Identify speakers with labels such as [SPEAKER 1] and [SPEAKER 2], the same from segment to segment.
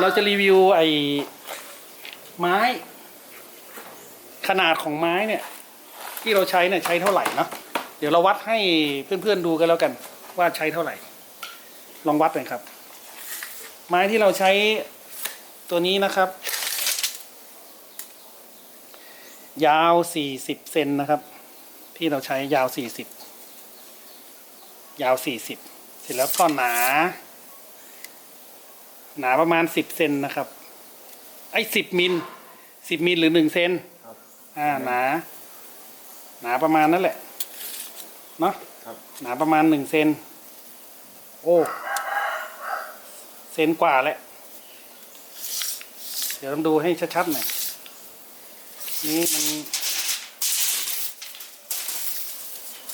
[SPEAKER 1] เราจะรีวิวไอ้ไม้ ขนาดของไม้เนี่ย ที่เราใช้เนี่ยใช้เท่าไหร่เนาะเดี๋ยวเราวัดให้เพื่อนๆดูกันแล้วกัน ว่าใช้เท่าไหร่ ลองวัดหน่อยครับ ไม้ที่เราใช้ตัวนี้นะครับ ยาวสี่สิบเซนนะครับ ที่เราใช้ยาวสี่สิบยาวสี่สิบเสร็จแล้วก็หนา หนาประมาณสิบเซนนะครับ ไอ้สิบมิลสิบมิลหรือหนึ่งเซน
[SPEAKER 2] ครับ
[SPEAKER 1] อ่าหนา หนาประมาณนั่นแหละเนาะ
[SPEAKER 2] ครับ
[SPEAKER 1] หนาประมาณหนึ่งเซนโอ้เซนกว่าแหละ เดี๋ยวต้องดูให้ชัดๆหน่อยนี่มัน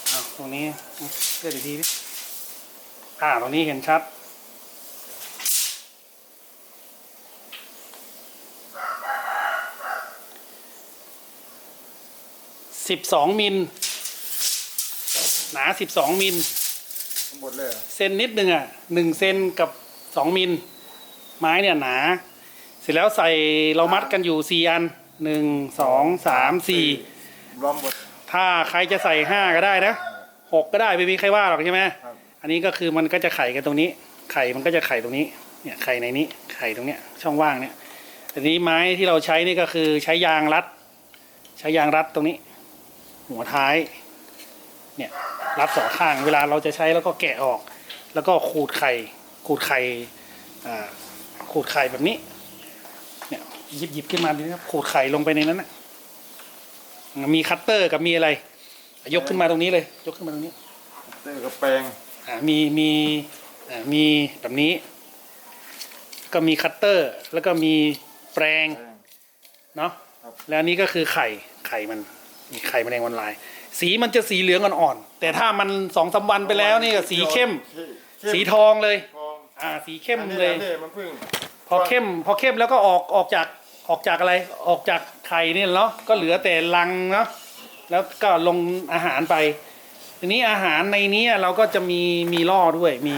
[SPEAKER 1] เอาตรงนี้เอาเลือกอีกทีดิอ่าตรงนี้เห็นชัด สิบสองมิล หนาสิบสองมิล
[SPEAKER 2] ทั้งหมดเลยเหรอ
[SPEAKER 1] เซนนิดนึงอะหนึ่งเซนกับสองมิล ไม้เนี่ยหนา เสร็จแล้วใส่เรามัดกันอยู่สี่อันหนึ่งสองสามสี่
[SPEAKER 2] รวมหมด
[SPEAKER 1] ถ้าใครจะใส่ห้าก็ได้นะหกก็ได้ไม่มีใครว่าหรอกใช่ไหม
[SPEAKER 2] ครับ
[SPEAKER 1] อันนี้ก็คือมันก็จะไข่กันตรงนี้ ไข่มันก็จะไข่ตรงนี้ เนี่ยไข่ในนี้ ไข่ตรงเนี้ยช่องว่างเนี่ย แต่นี้ไม้ที่เราใช้นี่ก็คือใช้ยางรัด ใช้ยางรัดตรงนี้ หัวท้ายเนี่ยรัดสองข้างเวลาเราจะใช้แล้วก็แกะออก แล้วก็ขูดไข่ขูดไข่อ่าขูดไข่แบบนี้เนี่ยหยิบหยิบขึ้นมาดูนะครับขูดไข่ลงไปในนั้นนะมีคัตเตอร์กับมีอะไร ยกขึ้นมาตรงนี้เลย ยกขึ้นมาตรงนี้
[SPEAKER 2] เตอร์กับแปลง
[SPEAKER 1] อ่ามีมีอ่ามีแบบนี้ ก็มีคัตเตอร์ แล้วก็มีแปรง
[SPEAKER 2] แปลง
[SPEAKER 1] เนาะ
[SPEAKER 2] ครับ
[SPEAKER 1] แล้วอันนี้ก็คือไข่ไข่มัน มีไข่แมลงวันลาย สีมันจะสีเหลืองอ่อนๆแต่ถ้ามันสองสามวันไปแล้วนี่ก็สีเข้ม
[SPEAKER 2] เข้ม
[SPEAKER 1] สีทองเลย
[SPEAKER 2] ทอง
[SPEAKER 1] อ่า สีเข้ม
[SPEAKER 2] อันนี้
[SPEAKER 1] เลย
[SPEAKER 2] อันนี้มันเพิ่ง
[SPEAKER 1] พอเข้ม พอเข้มแล้วก็ออกออกจากออกจากอะไรออกจากไข่เนี่ยเนาะก็เหลือแต่รังเนาะแล้วก็ลงอาหารไป ทีนี้อาหารในนี้เราก็จะมีมีล่อด้วยมี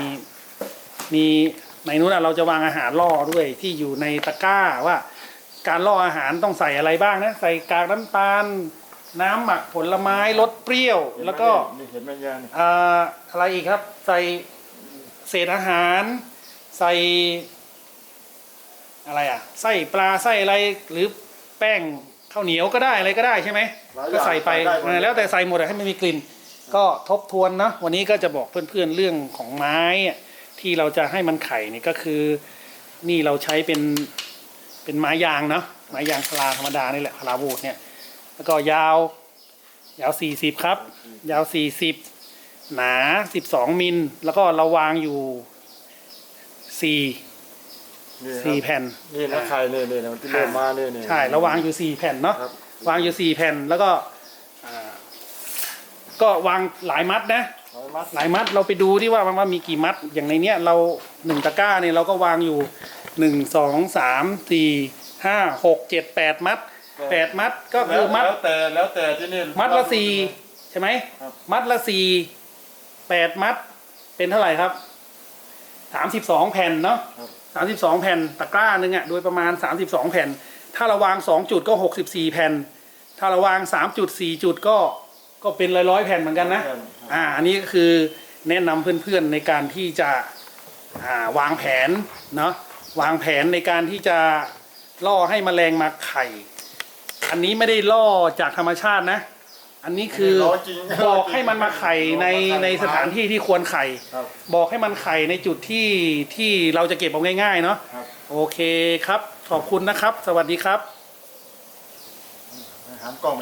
[SPEAKER 1] มีในนู้นอะเราจะวางอาหารล่อด้วยที่อยู่ในตะกร้าว่า การล่ออาหารต้องใส่อะไรบ้างนะ ใส่กากน้ำตาล น้ำหมักผลไม้รสเปรี้ยว
[SPEAKER 2] เห็นไหม
[SPEAKER 1] แล้วก็
[SPEAKER 2] นี่เห็นไหมยานี่
[SPEAKER 1] อ่าอะไรอีกครับ ใส่เศษอาหาร ใส่ อะไรอะไส้ปลาไส้อะไรหรือแป้งข้าวเหนียวก็ได้อะไรก็ได้ใช่ไหม
[SPEAKER 2] หลายอย่าง
[SPEAKER 1] ก็ใส่ไป
[SPEAKER 2] ได้หมด
[SPEAKER 1] เออแล้วแต่ใส่หมดอะให้มันมีกลิ่น ก็ทบทวนนะวันนี้ก็จะบอกเพื่อนๆเรื่องของไม้อะที่เราจะให้มันไข่นี่ก็คือ นี่เราใช้เป็นเป็นไม้ยางเนาะไม้ยางพาราธรรมดานี่แหละพาราบูดเนี่ย แล้วก็ยาว ยาวสี่สิบครับ ยาวสี่สิบหนาสิบสองมิล แล้วก็เราวางอยู่สี่
[SPEAKER 2] นี่ครับ
[SPEAKER 1] สี่แผ่น
[SPEAKER 2] นี่นะไข่นี่นี่มันที่เริ่มมานี่นี่
[SPEAKER 1] ใช่เราวางอยู่สี่แผ่นเนาะ
[SPEAKER 2] ครับ
[SPEAKER 1] วางอยู่สี่แผ่นแล้วก็อ่าก็วางหลายมัดนะ
[SPEAKER 2] ร้อยมัด
[SPEAKER 1] หลายมัดเราไปดูที่ว่ามันว่ามีกี่มัดอย่างในเนี้ยเราหนึ่งตะกร้าเนี่ยเราก็วางอยู่หนึ่งสองสามสี่ห้าหกเจ็ดแปดมัด แปดมัดก็คือมัด
[SPEAKER 2] แล้วแต่แล้วแต่ที่นี่
[SPEAKER 1] มัดละสี่ใช่ไหม
[SPEAKER 2] ครับ
[SPEAKER 1] มัดละสี่แปดมัด เป็นเท่าไหร่ครับสามสิบสองแผ่นเนาะ
[SPEAKER 2] ครับ
[SPEAKER 1] สามสิบสองแผ่นตะกร้าหนึ่งอะ่ะโดยประมาณสามสิบสองแผ่น ถ้าเราวางสองจุดก็หกสิบสี่แผ่น ถ้าเราวางสามจุดสี่จุดก็ก็เป็นร้อยร้อยๆแผ่นเหมือนกันนะ
[SPEAKER 2] ครับ
[SPEAKER 1] อ่าอันนี้ก็คือแนะนำเพื่อนๆในการที่จะอ่าวางแผนเนาะวางแผนในการที่จะล่อให้แมลงมาไข่ อันนี้ไม่ได้ล่อจากธรรมชาตินะ อันนี้คือ
[SPEAKER 2] ร้อยจริง
[SPEAKER 1] บอกให้มันมาไข่ในในสถานที่ที่ควรไข่
[SPEAKER 2] ครับ
[SPEAKER 1] บอกให้มันไข่ในจุดที่ที่เราจะเก็บเอาง่ายๆเนาะ
[SPEAKER 2] ครับ
[SPEAKER 1] โอเคครับ ขอบคุณนะครับ สวัสดีครับ
[SPEAKER 2] หามกล้อง